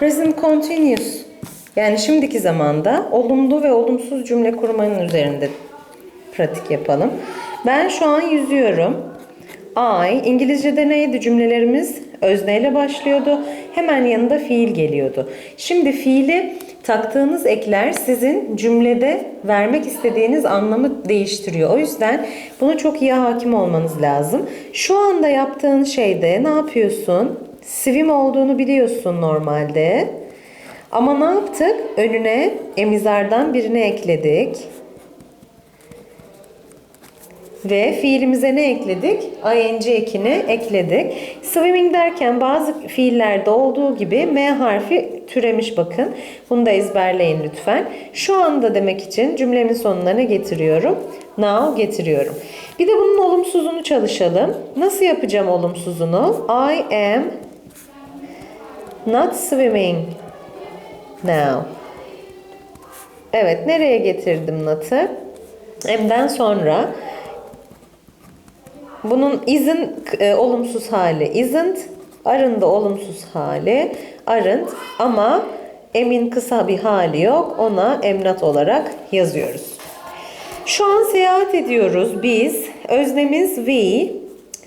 Present continuous. Yani şimdiki zamanda olumlu ve olumsuz cümle kurmanın üzerinde pratik yapalım. Ben şu an yüzüyorum. I, İngilizce'de neydi cümlelerimiz? Özneyle başlıyordu. Hemen yanında fiil geliyordu. Şimdi fiili taktığınız ekler sizin cümlede vermek istediğiniz anlamı değiştiriyor. O yüzden bunu çok iyi hakim olmanız lazım. Şu anda yaptığın şeyde ne yapıyorsun? Swim olduğunu biliyorsun normalde. Ama ne yaptık? Önüne emizardan birini ekledik. Ve fiilimize ne ekledik? ing ekini ekledik. Swimming derken bazı fiillerde olduğu gibi M harfi türemiş bakın. Bunu da ezberleyin lütfen. Şu anda demek için cümlemin sonuna ne getiriyorum? Now getiriyorum. Bir de bunun olumsuzunu çalışalım. Nasıl yapacağım olumsuzunu? I am not swimming now. Evet, nereye getirdim not'ı? M'den sonra bunun isn't e, olumsuz hali isn't, aren't olumsuz hali aren't ama emin kısa bir hali yok. Ona emnat olarak yazıyoruz. Şu an seyahat ediyoruz biz. Öznemiz we.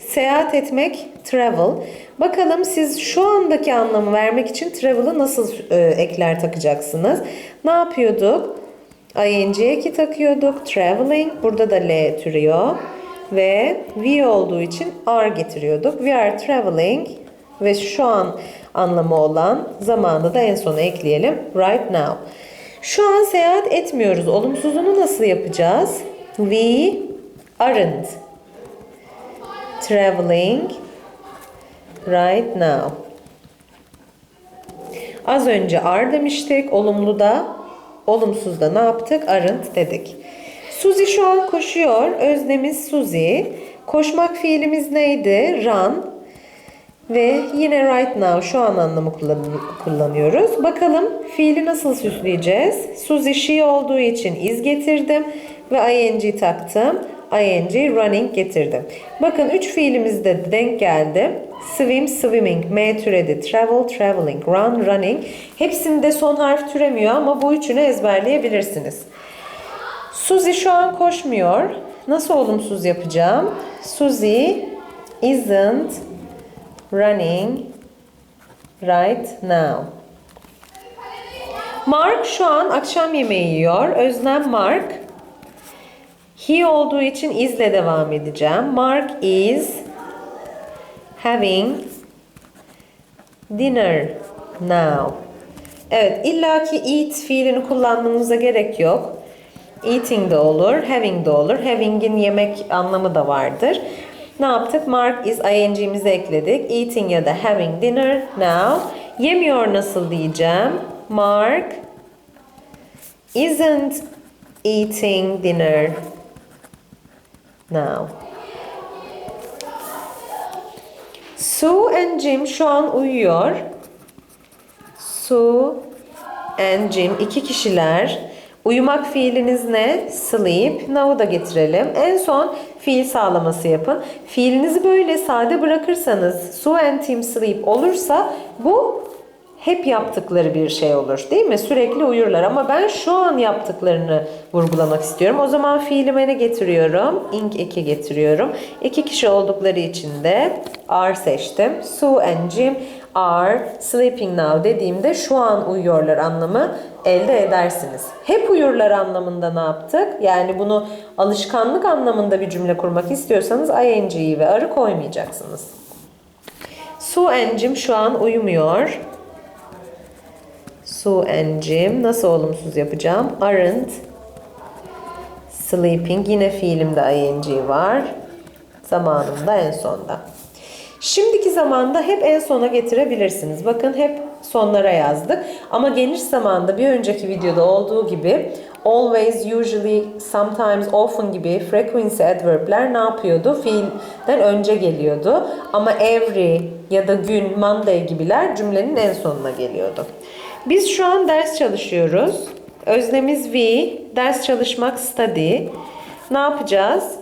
Seyahat etmek travel. Bakalım siz şu andaki anlamı vermek için travel'ı nasıl e, ekler takacaksınız? Ne yapıyorduk? ing eki takıyorduk. Traveling. Burada da L türüyor. Ve we olduğu için are getiriyorduk. We are traveling ve şu an anlamı olan zamanı da en sona ekleyelim. Right now. Şu an seyahat etmiyoruz. Olumsuzunu nasıl yapacağız? We aren't traveling right now. Az önce are demiştik. Olumlu da olumsuz da ne yaptık? Aren't dedik. Suzi şu an koşuyor. Öznemiz Suzi. Koşmak fiilimiz neydi? Run. Ve yine right now şu an anlamı kullan- kullanıyoruz. Bakalım fiili nasıl süsleyeceğiz? Suzi she olduğu için is getirdim ve ing taktım. İng running getirdim. Bakın üç fiilimiz de denk geldi. Swim, swimming, M türedi. Travel, traveling, run, running. Hepsinde son harf türemiyor ama bu üçünü ezberleyebilirsiniz. Suzy şu an koşmuyor. Nasıl olumsuz yapacağım? Suzy isn't running right now. Mark şu an akşam yemeği yiyor. Özlem Mark. He olduğu için is'le devam edeceğim. Mark is having dinner now. Evet, illaki eat fiilini kullanmanıza gerek yok. Eating de olur, having de olur. Having'in yemek anlamı da vardır. Ne yaptık? Mark is ing'imizi ekledik. Eating ya da having dinner now. Yemiyor nasıl diyeceğim? Mark isn't eating dinner now. Sue and Jim şu an uyuyor. Sue and Jim iki kişiler. Uyumak fiiliniz ne? Sleep. Now'u da getirelim. En son fiil sağlaması yapın. Fiilinizi böyle sade bırakırsanız Sue and Tim sleep olursa bu hep yaptıkları bir şey olur. Değil mi? Sürekli uyurlar ama ben şu an yaptıklarını vurgulamak istiyorum. O zaman fiilime ne getiriyorum? Ing eki getiriyorum. İki kişi oldukları için de are seçtim. Sue and Jim are sleeping now dediğimde şu an uyuyorlar anlamı elde edersiniz. Hep uyurlar anlamında ne yaptık? Yani bunu alışkanlık anlamında bir cümle kurmak istiyorsanız ing'yi ve arı koymayacaksınız. Sue and Jim şu an uyumuyor. Sue and Jim nasıl olumsuz yapacağım? Aren't sleeping. Yine fiilimde ing var. Zamanımda en sonda. Şimdiki zamanda hep en sona getirebilirsiniz. Bakın hep sonlara yazdık. Ama geniş zamanda bir önceki videoda olduğu gibi always, usually, sometimes, often gibi frequency adverb'ler ne yapıyordu? Fiilden önce geliyordu. Ama every ya da gün, Monday gibiler cümlenin en sonuna geliyordu. Biz şu an ders çalışıyoruz. Öznemiz we, ders çalışmak study. Ne yapacağız?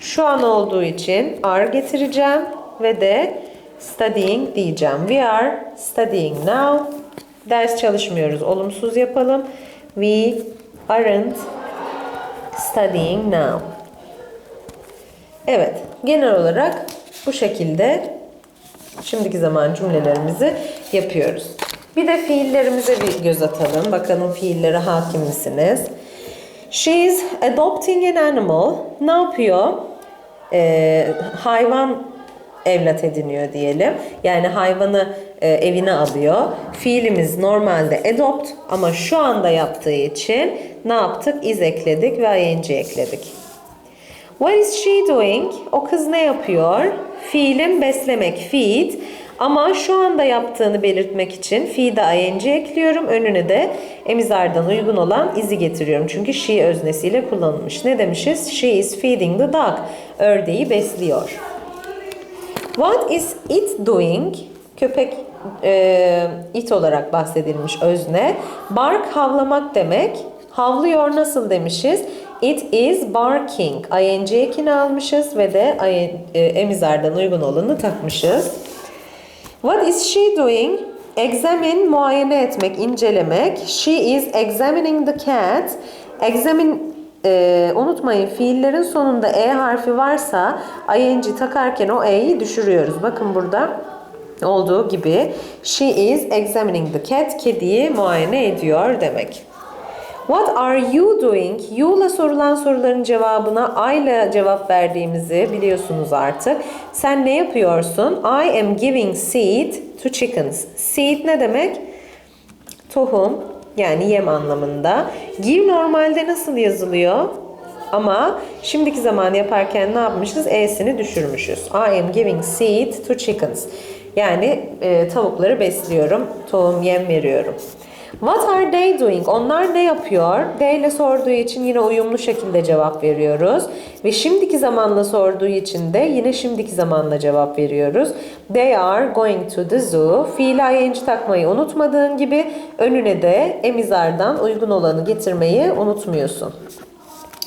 Şu an olduğu için are getireceğim ve de studying diyeceğim. We are studying now. Ders çalışmıyoruz. Olumsuz yapalım. We aren't studying now. Evet, genel olarak bu şekilde şimdiki zaman cümlelerimizi yapıyoruz. Bir de fiillerimize bir göz atalım. Bakalım fiillere hakim misiniz? She is adopting an animal. Ne yapıyor? Ee, hayvan evlat ediniyor diyelim. Yani hayvanı e, evine alıyor. Fiilimiz normalde adopt ama şu anda yaptığı için ne yaptık? Is ekledik ve ing ekledik. What is she doing? O kız ne yapıyor? Fiilim beslemek, feed. Ama şu anda yaptığını belirtmek için feed'e ing ekliyorum. Önüne de emizardan uygun olan izi getiriyorum. Çünkü she öznesiyle kullanılmış. Ne demişiz? She is feeding the dog. Ördeği besliyor. What is it doing? Köpek e, it olarak bahsedilmiş özne. Bark havlamak demek. Havlıyor nasıl demişiz? It is barking. ing ekini almışız ve de e, emizardan uygun olanı takmışız. What is she doing? Examine, muayene etmek, incelemek. She is examining the cat. Examine, e, unutmayın fiillerin sonunda e harfi varsa ing takarken o e'yi düşürüyoruz. Bakın burada olduğu gibi she is examining the cat. Kediyi muayene ediyor demek. What are you doing? You'la sorulan soruların cevabına I ile cevap verdiğimizi biliyorsunuz artık. Sen ne yapıyorsun? I am giving seed to chickens. Seed ne demek? Tohum yani yem anlamında. Give normalde nasıl yazılıyor? Ama şimdiki zaman yaparken ne yapmışız? E'sini düşürmüşüz. I am giving seed to chickens. Yani e, tavukları besliyorum, tohum yem veriyorum. What are they doing? Onlar ne yapıyor? They ile sorduğu için yine uyumlu şekilde cevap veriyoruz. Ve şimdiki zamanla sorduğu için de yine şimdiki zamanla cevap veriyoruz. They are going to the zoo. Fiil ing takmayı unutmadığın gibi önüne de emizardan uygun olanı getirmeyi unutmuyorsun.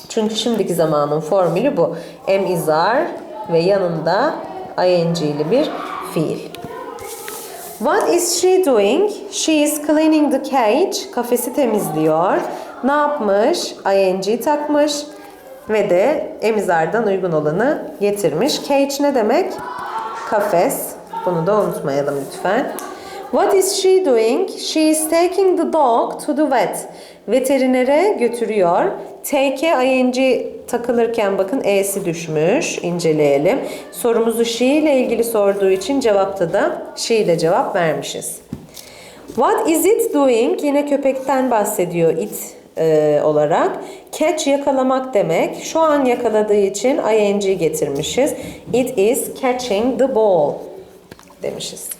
Çünkü şimdiki zamanın formülü bu. Emizar ve yanında ing'li bir fiil. What is she doing? She is cleaning the cage. Kafesi temizliyor. Ne yapmış? ing takmış ve de emizardan uygun olanı getirmiş. Cage ne demek? Kafes. Bunu da unutmayalım lütfen. What is she doing? She is taking the dog to the vet. Veterinere götürüyor. Take ing takılırken bakın e'si düşmüş. İnceleyelim. Sorumuzu she ile ilgili sorduğu için cevapta da she ile cevap vermişiz. What is it doing? Yine köpekten bahsediyor it e, olarak. Catch yakalamak demek. Şu an yakaladığı için ing getirmişiz. It is catching the ball demişiz.